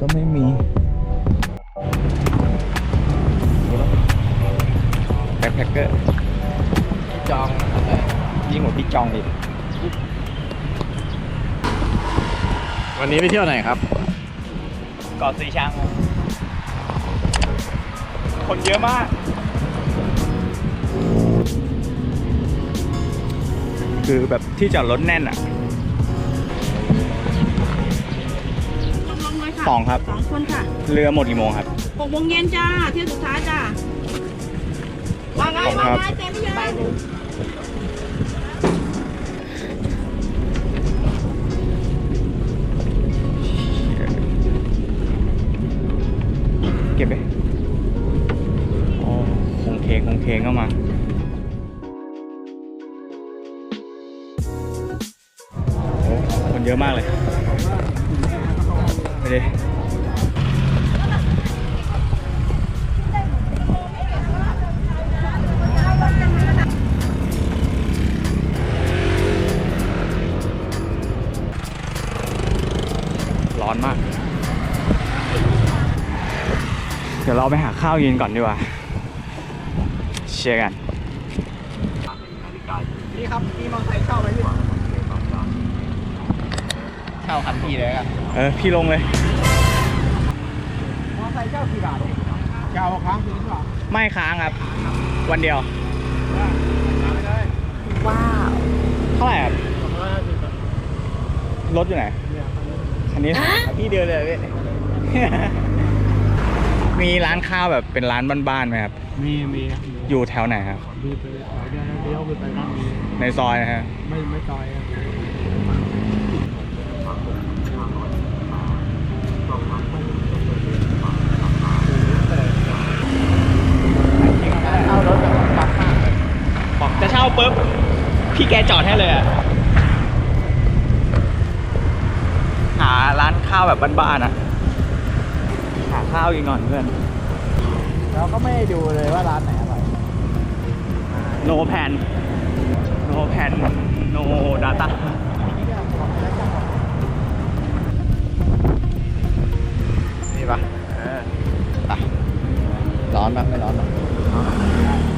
ก็ไม่มีแบ็คแพคเกอร์จองยิ่งกว่าพี่จองอีกวันนี้ไปเที่ยวไหนครับเกาะสีชัง คนเยอะมาก คือแบบที่จอดรถแน่นอะ ค่ะสองครับ สองคนค่ะเรือหมดกี่โมงครับหกโมงเย็นจ้า เที่ยวสุดท้ายจ้าว่าไงขอบคุณว่าครับไงเต็มยังเก็บไปโอ้คงเคงคงเคงเข้ามาโอ้คนเยอะมากเลยไป ดิร้อนมาก เดี๋ยวเราไปหาข้าวกินก่อนดีกว่า เชียร์กัน นี่ครับมีมอเตอร์ไซค์เช่าไหมพี่ ช่าคันที่เลยอะเออพี่ลงเลยมอเตอร์ไซค์เช่ากี่บาทเองเช่าครั้งคืนหรือเปล่าไม่ค้างครับ วันเดียวมาไม่ได้ว้าวเท่าไหร่ครับสองร้อยห้าสิบอะรถอยู่ไหนเนี่ยคันนี้พี่เดียวเลยพี่มีร้านข้าวแบบเป็นร้านบ้านๆไหมครับ มีมีอยู่แถวไหนครับ มีไปเลยเดี๋ยวเดี๋ยวไปไปนั่งมีในซอยนะฮะ ไม่ไม่จอยอะ เช่ารถแบบปักมากบอกจะเช่าปุ๊บ พี่แกจอดให้เลยอะหาร้านข้าวแบบบ้านๆอะหาข้าวกินก่อนเพื่อน เราก็ไม่ได้ดูเลยว่าร้านไหนอร่อย no pan no pan no data นี่ปะเออไปร้อนปะไม่ร้อนหรอกไป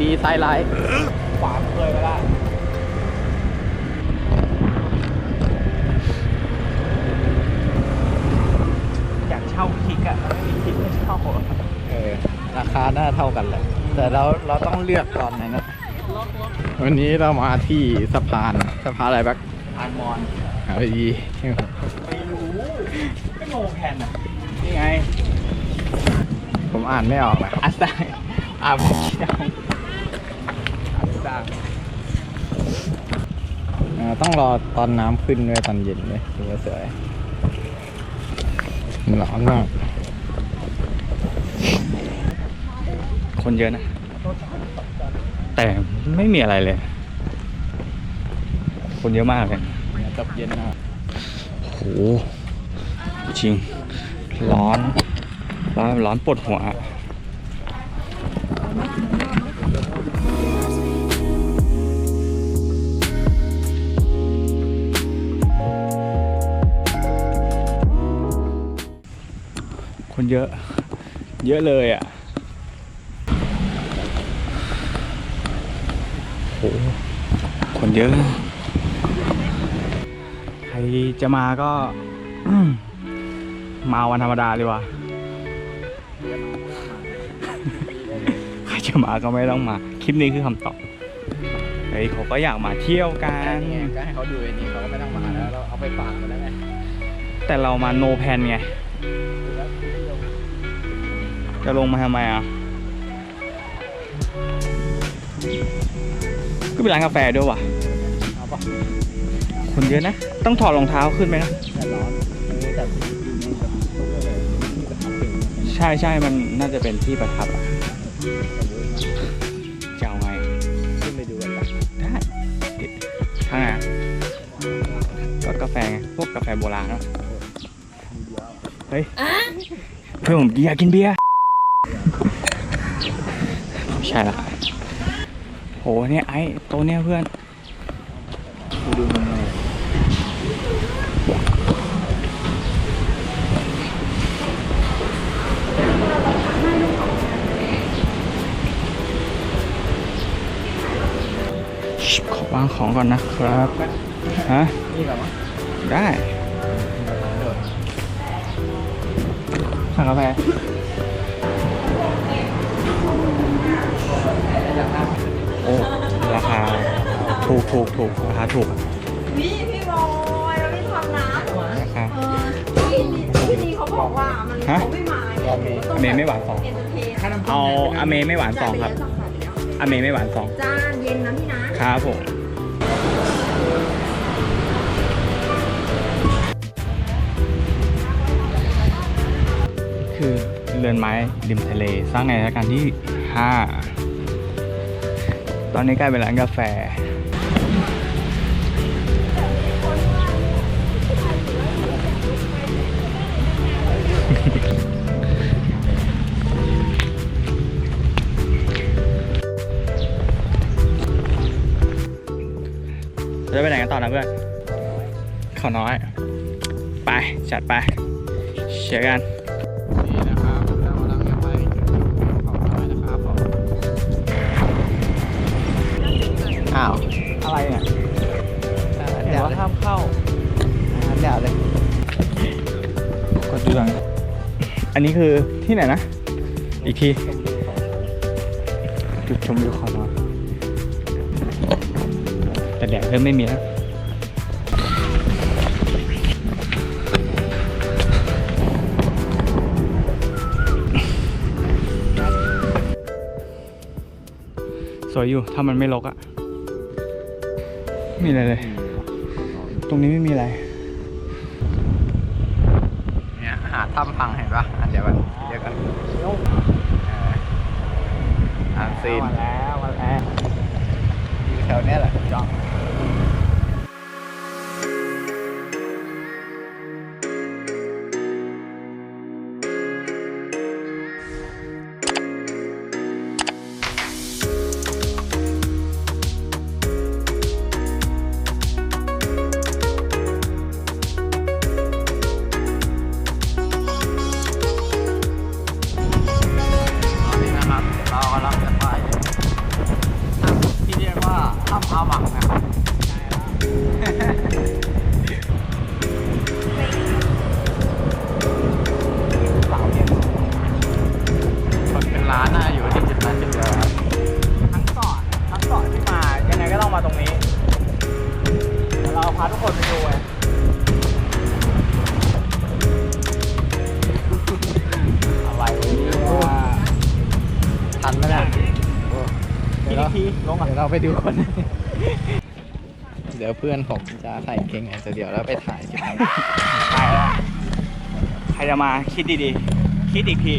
ดีซ้ายร้ายขวาเคยไปละอยากเช่าคิกอะไม่มีคิกไม่เช่าอะเออราคาน่าเท่ากันเลยแต่เราเราต้องเลือกก่อนนะนะวันนี้เรามาที่สะพานสะพานอะไรบักทานมอนหาดีไม่รู้ก็โนแพนอะนี่ไง ผมอ่านไม่ออกนะครับอัสตาอาบุชิดงอัส ตาเอ่อต้องรอตอนน้ำขึ้นด้วยตอนเย็นเลยถึงจะสวยร้อนมาก คนเยอะนะ แต่ไม่มีอะไรเลย คนเยอะมากเลยเนี่ยตกเย็นนะครับโหจริง ร้อน ร้อนร้อนปวดหัว คนเยอะ เยอะเลยอะโหคนเยอะ ใครจะมาก็ มาวันธรรมดาดีกว่า ใครจะมาก็ไม่ต้องมา คลิปนี้คือคำตอบเฮ้ยเขาก็อยากมาเที่ยวกันเนี่ยก็ให้เขาดูไอ้นี่เขาก็ไม่ต้องมาแล้วเราเอาไปฝากมาแล้วไงแต่เรามาโนแพนไง จะลงมาทำไมอะก็เป็นร้านกาแฟด้วยว่ะเอาปะคนเยอะนะ ต้องถอดรองเท้าขึ้นไหมนะแต่ร้อนเออแต่ที่นี่แบบเขาเรียกอะไรที่ประทับถึงใช่ใช่มันน่าจะเป็นที่ประทับอะจะเอาไงขึ้นไปดูกันปะได้ข้างไหนอะก็กาแฟไงพวกกาแฟโบราณเนอะเฮ้ยเพื่อนผมอยากกินเบียร์ไม่ ใช่ละโหเนี่ยไอ้ตัวเนี้ยเพื่อนดูมันไงชิบขอวางของก่อนนะครับฮะนี่กับมั้งได้สั่งกาแฟ โอ้ราคาถูกถูกถูกราคาถูกวิพี่บอยเราไม่ทำนะราคาเออที่ที่นี่เขาบอกว่ามันฮะเขาไม่มาเรามีอเมย์ไม่หวานสองเอนเตอร์เทนเอาอเมย์ไม่หวานสองครับอเมย์ไม่หวานสองจ้าเย็นนะพี่นะครับผมคือเรือนไม้ริมทะเลสร้างในรัชกาลที่ 5 ตอนนี้กลายเป็นร้านกาแฟเราจะไปไหนกันต่อนะเพื่อนเขาน้อย ไป จัดไปเชียร์กัน นี่นะครับ อ้าวอะไรเนี่ยเดี๋ยวห้ามเข้าเดี๋ยวเลยกดดูหน่อยอันนี้คือที่ไหนนะ อีกที จุดชมวิวเขาน้อยแต่แดดเริ่มไม่มีแล้วสวยอยู่ ถ้ามันไม่รกอะไม่มีอะไรเลย ตรงนี้ไม่มีอะไร เนี่ยหาถ้ำพังเห็นปะอันเดียวกันเดียวกันเอออ่านซีนมาแล้วมาแล้วอยู่แถวเนี้ยแหละจอง มาตรงนี้เดี๋ยวเราพาทุกคนไปดูไงอะไรวะทันไหมเนี่ยเดี๋ยวเราทีลงก่อนเดี๋ยวเราไปดูคน เดี๋ยวเพื่อนผมจะใส่เกงไงแต่เดี๋ยวเราไปถ่ายคลิปนั้นไปแล้วใครจะมาคิดดีๆ คิดอีกที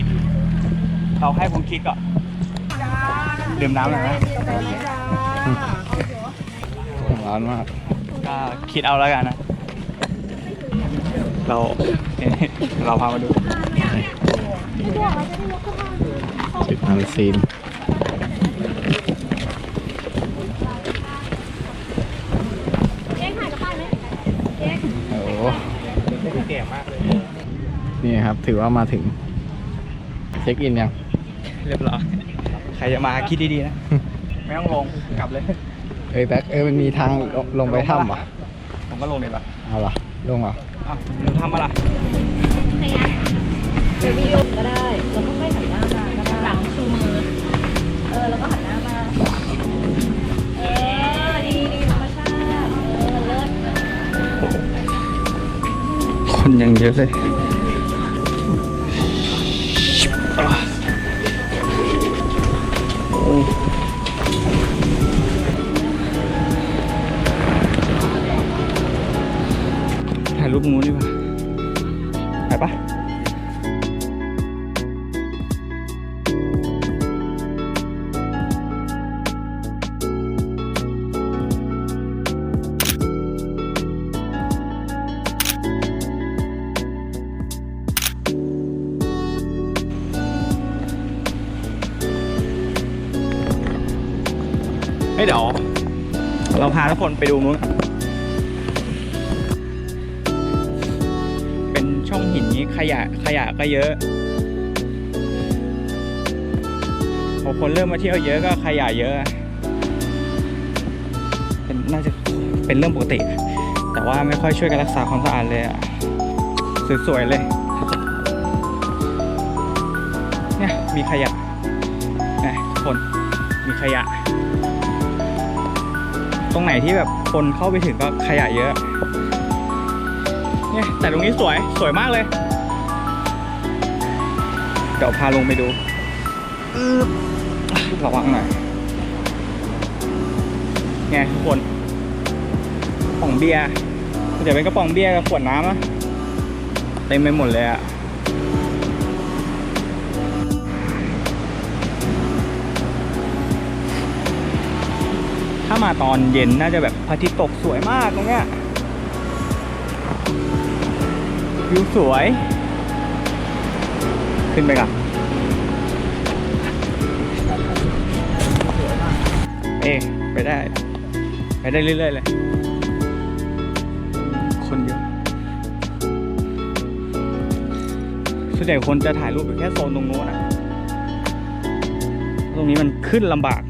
เราให้ผมคิดก่อนดื่มน้ำหน่อยนะ ร้อนมาก ก็คิดเอาแล้วกันนะ เรา เราพามาดูจุดอันซีนโอ้โหเก่งมากเลย นี่ครับ ถือว่ามาถึง เช็คอินยัง เรียบร้อย ใครจะมาคิดดีๆนะ ไม่ต้องลง กลับเลย เอ้ยแบ็คเอ้ยมันมีทางลงลงไปถ้ำเหรอผมก็ลงดีกว่าเอาเหรอลงเหรออ้าวมึงทำมาล่ะเดี๋ยววิดีโอก็ได้ แล้วก็ค่อยหันหน้ามาก็ได้หลังชูมือ เออ แล้วก็หันหน้ามา เออ ดีดีธรรมชาติ เออ เลิศ คนยังเยอะเลย กงูดีกว่าไปปะเดี๋ยวเราพาทุกคนไปดูมุ้ง ยะขยะก็เยอะพอคนเริ่มมาเที่ยวเยอะก็ขยะเยอะ เป็นน่าจะเป็นเรื่องปกติ แต่ว่าไม่ค่อยช่วยกันรักษาความสะอาดเลยอะสวยๆเลย เนี่ยมีขยะนะทุกคนมีขยะ ตรงไหนที่แบบคนเข้าไปถึงก็ขยะเยอะ เนี่ยแต่ตรงนี้สวยสวยมากเลย เดี๋ยวพาลงไปดูระวังหน่อยไงทุกคนป๋องเบียร์เดี๋ยวเป็นกระป๋องเบียร์กับขวดน้ำอะเต็มไปหมดเลยอะถ้ามาตอนเย็นน่าจะแบบพระอาทิตย์ตกสวยมากตรงเนี้ยวิวสวย ขึ้นไปก่อนเอ๊ะไปได้ ไปได้เรื่อยๆเลย คนเยอะส่วนใหญ่คนจะถ่ายรูปอยู่แค่โซนตรงโน้นนะตรงนี้มันขึ้นลำบาก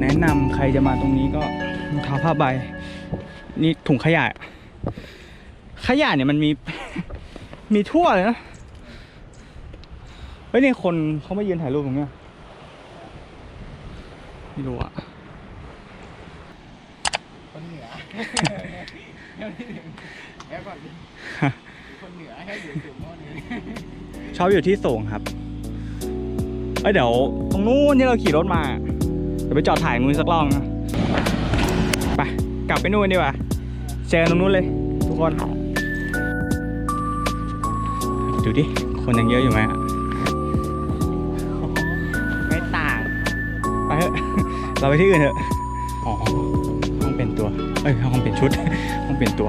แนะนำใครจะมาตรงนี้ก็รองเท้าผ้าใบ นี่ถุงขยะ ขยะเนี่ยมันมี มีทั่วเลยนะ เฮ้ยนี่คนเขามายืนถ่ายรูปตรงเนี้ยไม่รู้อะคนเหนือแล้วก่อนดิคนเหนือให้อยู่สูงโน่นนี่ชอบอยู่ที่สูงครับเอ้ยเดี๋ยวตรงนู้นที่เราขี่รถมาเดี๋ยวไปจอดถ่ายนู้นสักรอบนะไปกลับไปนู่นดีกว่าเจอตรงนู้นเลย ทุกคน ดูดิคนยังเยอะอยู่ไหมอะ เราไปที่อื่นเถอะ อ๋อ ห้องเป็นตัว เอ้ย ห้องเป็นชุด ห้องเป็นตัว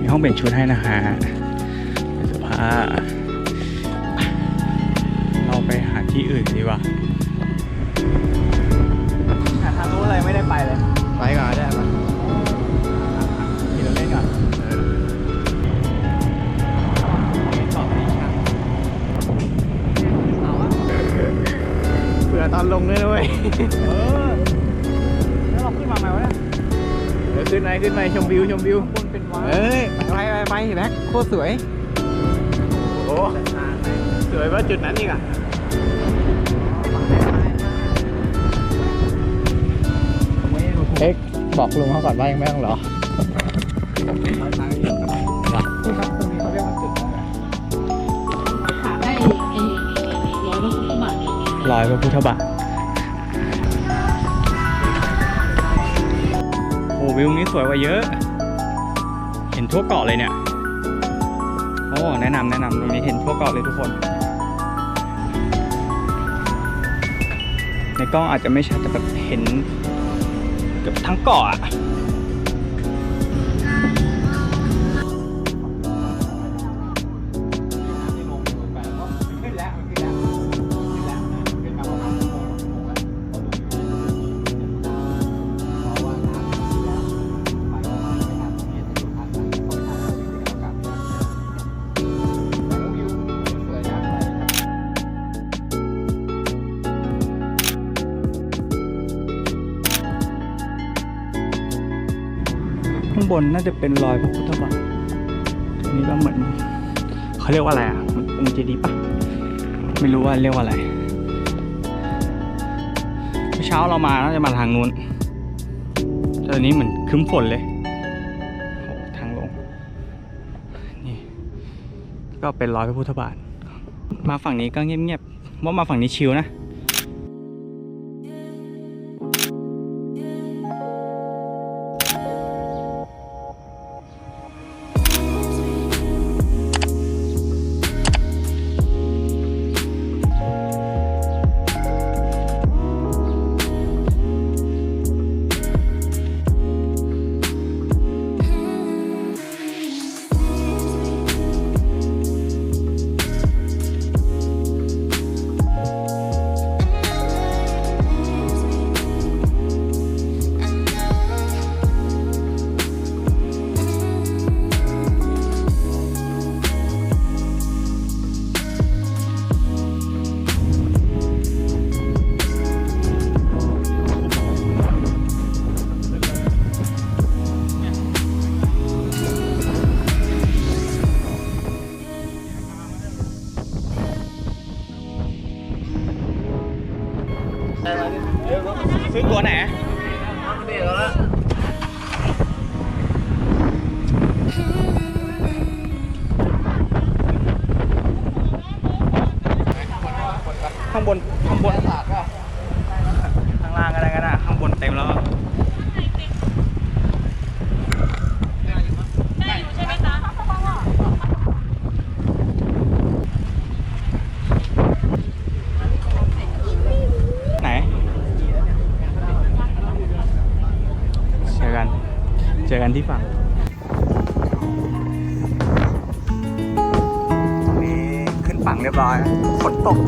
มีห้องเป็นชุดให้นะฮะเป็นเสื้อผ้าเราไปหาที่อื่นดีกว่า หาทางรู้อะไรไม่ได้ไปเลย ไปก่อนได้ปะขี่รถเล่นก่อนต่อไปช่างเผื่อตอนลงด้วยนะเว้ย ขึ้นไปขึ้นไปชมวิวชมวิวบนเป็นว้าเอ้ยไปไปไปแบ็คโคตรสวย โอ้สวยว่าจุดนั้นอีกอะเอ็กบอกลุงเขาก่อนว่ายังไม่ต้องรอนี่ครับตรงนี้เขาเรียกว่าจุดอะไรถามได้ไอ้ไอ้ร้อยพระพุทธบาทลอยพระพุทธบาท วิวนี้สวยกว่าเยอะ เห็นทั่วเกาะเลยเนี่ย โอ้ แนะนำแนะนำตรงนี้เห็นทั่วเกาะเลยทุกคน ในกล้องอาจจะไม่ชัดแต่แบบเห็นเกือบทั้งเกาะางบนน่าจะเป็นรอยพระพุทธบาทอันนี้ก็เหมือนเขาเรียกว่าอะไรอะมันองค์เจดีย์ปะไม่รู้ว่าเรียกว่าอะไรเมื่อเช้าเรามาน่าจะมาทางนู้นแต่ตอนนี้เหมือนคึ้มฝนเลยโอ้ทางลง นี่ ก็เป็นรอยพระพุทธบาท มาฝั่งนี้ก็เงียบๆว่ามาฝั่งนี้ชิลนะ ข้างบนข้างบนาสตร์ป่ะข้างล่างก็ได้กันนะข้างบนเต็มแล้วเจอกันที่ฝั่งนี่ขึ้นฝั่งเรียบร้อย ฝนตก